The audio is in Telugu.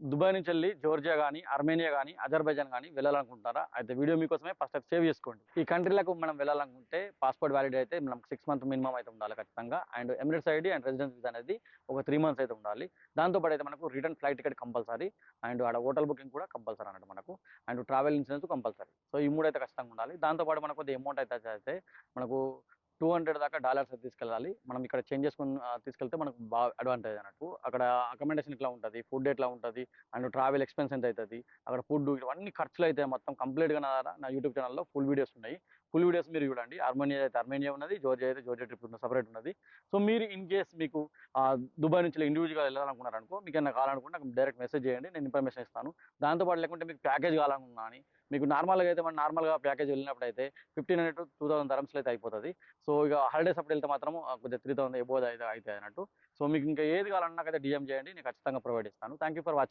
దుబాయ్ నుంచి వెళ్ళి జోర్జియా కానీ అర్మేనియా కానీ అజర్బైజాన్ కానీ వెళ్ళాలనుకుంటారా అయితే వీడియో మీకోసమే ఫస్ట్ అయితే సేవ్ చేసుకోండి. ఈ కంట్రీలకు మనం వెళ్ళాలనుకుంటే పాస్పోర్ట్ వ్యాలిడ్ అయితే మనం సిక్స్ మంత్ మినిమం అయితే ఉండాలి ఖచ్చితంగా. And Emirates ID and residence visa అనేది ఒక త్రీ మంత్స్ అయితే ఉండాలి. దాంతోపాటు అయితే మనకు return flight ticket compulsory and ఆడ హోటల్ బుకింగ్ కూడా కంపల్సరీ అన్నట్టు మనకు. And travel insurance compulsory so ఈ మూడు అయితే ఖచ్చితంగా ఉండాలి. దాంతోపాటు మనకు కొద్దిగా అమౌంట్ అయితే అయితే మనకు టూ హండ్రెడ్ దాకా డాలర్స్ తీసుకెళ్ళాలి. మనం ఇక్కడ చేంజ్ చేసుకుని తీసుకెళ్తే మనకు బాగా అడ్వాంటేజ్ అన్నట్టు. అక్కడ అకామిడేషన్ ఇట్లా ఉంటుంది ఫుడ్ ఎట్లా ఉంటుంది అండ్ ట్రావెల్ ఎక్స్పెన్స్ ఎంత అవుతుంది అక్కడ ఫుడ్ ఇవన్నీ ఖర్చులు అయితే మొత్తం కంప్లీట్గా నా నా యూట్యూబ్ ఛానల్లో ఫుల్ వీడియోస్ ఉన్నాయి. ఫుల్ వీడియోస్ మీరు చూడండి. అర్మేనియా అయితే అర్మేనియా ఉన్నది జోర్జియా అయితే జోర్జియా ట్రిప్ సపరేట్ ఉన్నది. సో మీరు ఇన్ కేస్ మీకు దుబాయ్ నుంచి ఇండివిజువల్గా వెళ్ళాలనుకున్నారనుకో మీకు ఏమైనా కావాలనుకుంటే నాకు డైరెక్ట్ మెసేజ్ చేయండి నేను ఇన్ఫర్మేషన్ ఇస్తాను. దాంతోపాటు లేకుంటే మీకు ప్యాకేజ్ కావాలనుకున్నా అని మీకు నార్మల్గా అయితే మన నార్మల్గా ప్యాకేజ్ వెళ్ళినప్పుడు అయితే ఫిఫ్టీన్ హండ్రెడ్ టూ థౌసండ్ ధరమ్స్లో అయితే అయిపోతుంది. సో ఇక హాలిడేస్ అప్పుడు వెళ్తే మాత్రం కొద్దిగా త్రీ థౌసండ్ ఎబోద్ అయితే అయితే అన్నట్టు. సో మీకు ఇంకా ఏది కావాలన్నా అయితే డిఎం చేయండి నేను ఖచ్చితంగా ప్రొవైడ్ ఇస్తాను థ్యాంక్ యూ ఫర్ వాచింగ్